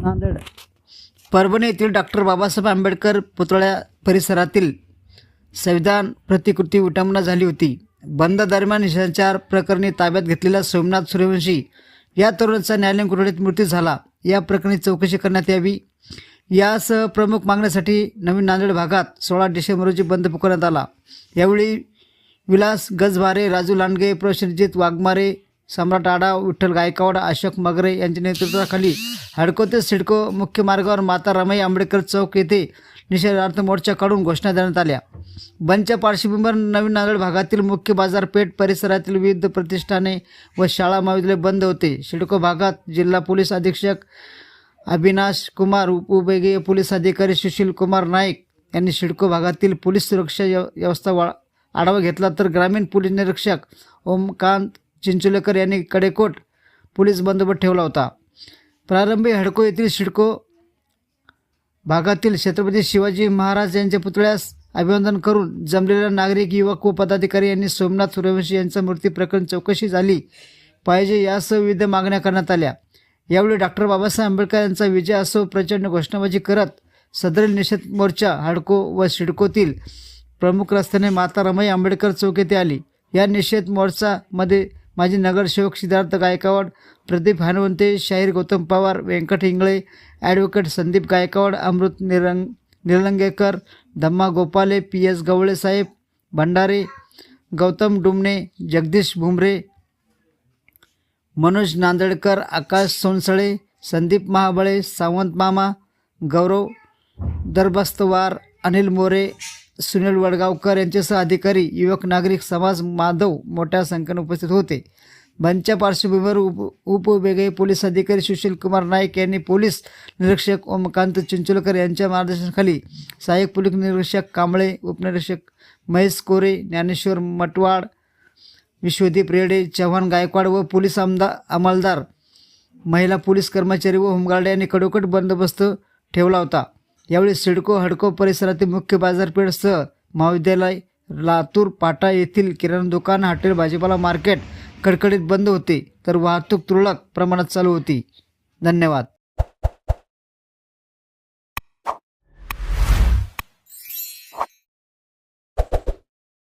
नांदेड. परभणी येथील डॉक्टर बाबासाहेब आंबेडकर पुतळ्या परिसरातील संविधान प्रतिकृती विटंबना झाली होती. बंद दरम्यान हिंसाचार प्रकरणी ताब्यात घेतलेला सोमनाथ सूर्यवंशी या तरुणाचा न्यायालयीन कोठडीत मृत्यू झाला. या प्रकरणी चौकशी करण्यात यावी. यासह प्रमुख मागण्यासाठी नवीन नांदेड भागात सोळा डिसेंबर रोजी बंद पुकारण्यात आला. यावेळी विलास गजभारे राजू लांडगे प्रशनजित वाघमारे सम्राट आडा विठ्ठल गायकवाड अशोक मगरे यांच्या नेतृत्वाखाली हडको ते सिडको मुख्य मार्गावर माता रमाई आंबेडकर चौक येथे निषेधार्थ मोर्चा काढून घोषणा देण्यात आल्या. बंदच्या पार्श्वभूमीवर नवीन नांदेड भागातील मुख्य बाजारपेठ परिसरातील विविध प्रतिष्ठाने व शाळा महाविद्यालय बंद होते. सिडको भागात जिल्हा पोलीस अधीक्षक अविनाश कुमार उपविभागीय पोलीस अधिकारी सुशील कुमार नाईक यांनी सिडको भागातील पोलीस सुरक्षा व्यवस्था वा आढावा घेतला. तर ग्रामीण पोलीस निरीक्षक ओमकांत चिंचोलेकर यांनी कडेकोट पोलीस बंदोबस्त ठेवला होता. प्रारंभी हडको येथील शिडको भागातील छत्रपती शिवाजी महाराज यांच्या पुतळ्यास अभिवादन करून जमलेल्या नागरिक युवक व पदाधिकारी यांनी सोमनाथ सूर्यवंशी यांचा मृत्यू प्रकरण चौकशी झाली पाहिजे यासह विविध मागण्या करण्यात आल्या. यावेळी डॉक्टर बाबासाहेब आंबेडकर यांचा विजय असो प्रचंड घोषणाबाजी करत सदरील निषेध मोर्चा हडको व सिडकोतील प्रमुख रस्त्याने माता रमाई आंबेडकर चौक येथे आली. या निषेध मोर्चामध्ये माजी नगरसेवक Siddharth Gaikwad Pradeep Hanuvante Shahir Gautam Pawar Vyankat Ingale advocate Sandeep Gaikwad Amrut Nirang Nirlangekar Dhamma Gopale P S Gawale साहेब भंडारे गौतम डुमणे जगदीश भुमरे मनोज नांदेडकर आकाश सोनसळे संदीप महाबळे सावंत मामा गौरव दरबस्तवार अनिल मोरे सुनील वडगावकर यांच्यासह अधिकारी युवक नागरिक समाज माधव मोठ्या संख्येने उपस्थित होते. बंदच्या पार्श्वभूमीवर उप उपविभागीय पोलीस अधिकारी सुशील कुमार नाईक यांनी पोलीस निरीक्षक ओमकांत चिंचोलकर यांच्या मार्गदर्शनाखाली सहाय्यक पोलीस निरीक्षक कांबळे उपनिरीक्षक महेश कोरे ज्ञानेश्वर मटवाड विश्वदीप रेडे चव्हाण गायकवाड व पोलीस आमदा अंमलदार महिला पोलीस कर्मचारी व होमगार्ड यांनी कडोकट बंदोबस्त ठेवला होता. यावेळी सिडको हडको परिसरातील मुख्य बाजारपेठसह महाविद्यालय लातूर पाटा येथील किराणा दुकान हॉटेल भाजीपाला मार्केट कडकडीत बंद होते तर वाहतूक तुरळक प्रमाणात चालू होती. धन्यवाद.